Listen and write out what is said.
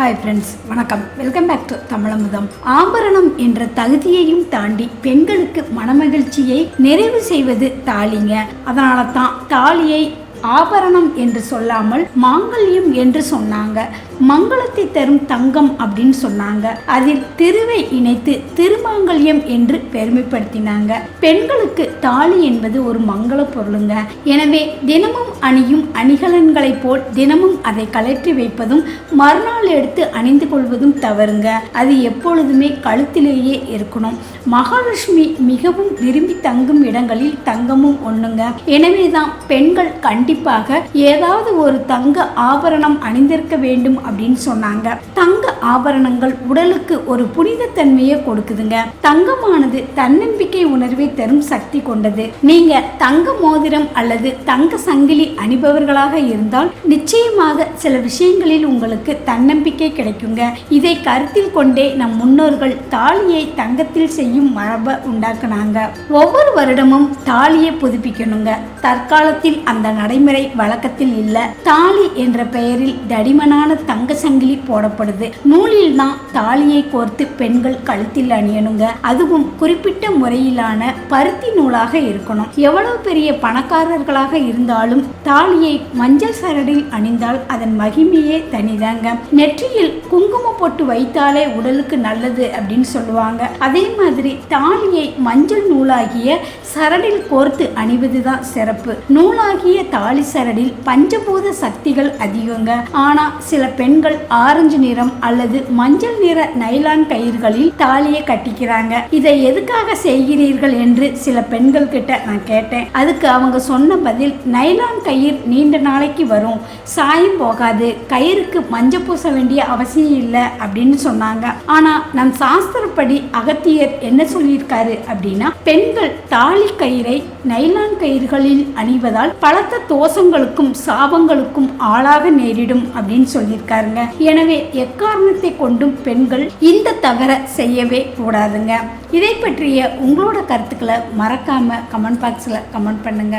Hi friends வணக்கம். Welcome back to Tamizhamudham. ஆபரணம் என்ற தகுதியையும் தாண்டி பெண்களுக்கு மனமகிழ்ச்சியை நிறைவு செய்வது தாலிங்க. அதனால தான் தாலியை ஆபரணம் என்று சொல்லாமல் மாங்கல்யம் என்று சொன்னாங்க. மங்களத்தை தரும் தங்கம் அப்படின்னு சொன்னாங்க. அதில் திருவை இணைத்து திருமாங்கல்யம் என்று பெருமைப்படுத்தினாங்க. பெண்களுக்கு தாலி என்பது ஒரு மங்கள பொருளுங்க. எனவே தினமும் அணியும் அணிகலன்களைப் போல் தினமும் அதை கலற்றி வைப்பதும் மறுநாள் எடுத்து அணிந்து கொள்வதும் தவறுங்க. அது எப்பொழுதுமே கழுத்திலேயே இருக்கணும். மகாலட்சுமி மிகவும் விரும்பி தங்கும் இடங்களில் தங்கமும் ஒண்ணுங்க. எனவே தான் பெண்கள் கண்டிப்பாக ஏதாவது ஒரு தங்க ஆபரணம் அணிந்திருக்க வேண்டும் அப்படின்னு சொன்னாங்க. தங்க ஆபரணங்கள் உடலுக்கு ஒரு புனிதத்தன்மையை கொடுக்குதுங்க. தங்கமானது தன்னம்பிக்கை உணர்வை தரும் சக்தி கொண்டது. நீங்க தங்க மோதிரம் அல்லது தங்க சங்கிலி அணிபவர்களாக இருந்தால் நிச்சயமாக சில விஷயங்களில் உங்களுக்கு தன்னம்பிக்கை கிடைக்குங்க. இதை கருத்தில் கொண்டே நம் முன்னோர்கள் தாலியை தங்கத்தில் செய்யும் மரபை உண்டாக்குனாங்க. ஒவ்வொரு வருடமும் தாலியை புதுப்பிக்கணுங்க. தற்காலத்தில் அந்த நடைமுறை வழக்கத்தில் இல்ல. தாலி என்ற பெயரில் தடிமனான தங்க சங்கிலி போடப்படுது. நூலில் தான் தாலியை கோர்த்து பெண்கள் கழுத்தில் அணியணுங்க. அதுவும் குறிப்பிட்ட முறையிலான பருத்தி நூலாக இருக்கணும். எவ்வளவு பெரிய பணக்காரர்களாக இருந்தாலும் தாலியை மஞ்சள் சரடில் அணிந்தால் அதன் மகிமையே தனிதாங்க. நெற்றியில் குங்கும போட்டு வைத்தாலே உடலுக்கு நல்லது அப்படின்னு சொல்லுவாங்க. அதே மாதிரி தாலியை மஞ்சள் நூலாகிய சரடில் கோர்த்து அணிவதுதான் சிறப்பு. நூலாகிய தாலி சரடில் பஞ்சபூத சக்திகள் அதிகங்க. ஆனா சில பெண்கள் ஆரஞ்சு நிறம் அல்லது மஞ்சள் நிற நைலான் கயிறுகளில் தாலியை கட்டிக்கிறாங்க. இதை எதுக்காக செய்கிறீர்கள் என்று சில பெண்கள் கிட்ட நான் கேட்டேன். அதுக்கு அவங்க சொன்ன பதில் நைலான் கயிறு நீண்ட நாளைக்கு வரும். சாயம் போகாது. கயிறுக்கு மஞ்சள் பூச வேண்டிய அவசியம் இல்லை அப்படின்னு சொன்னாங்க. ஆனா நம் சாஸ்திரப்படி அகத்தியர் என்ன சொல்லியிருக்காரு அப்படின்னா பெண்கள் தாலி கயிறை நைலான் கயிறுகளில் அணிவதால் பலத்த தோஷங்களுக்கும் சாபங்களுக்கும் ஆளாக நேரிடும் அப்படின்னு சொல்லியிருக்காருங்க. எனவே எக்காரணத்தை கொண்டும் பெண்கள் இந்த தவற செய்யவே கூடாதுங்க. இதை பற்றிய உங்களோட கருத்துக்களை மறக்காம கமெண்ட் பாக்ஸில் கமெண்ட் பண்ணுங்க.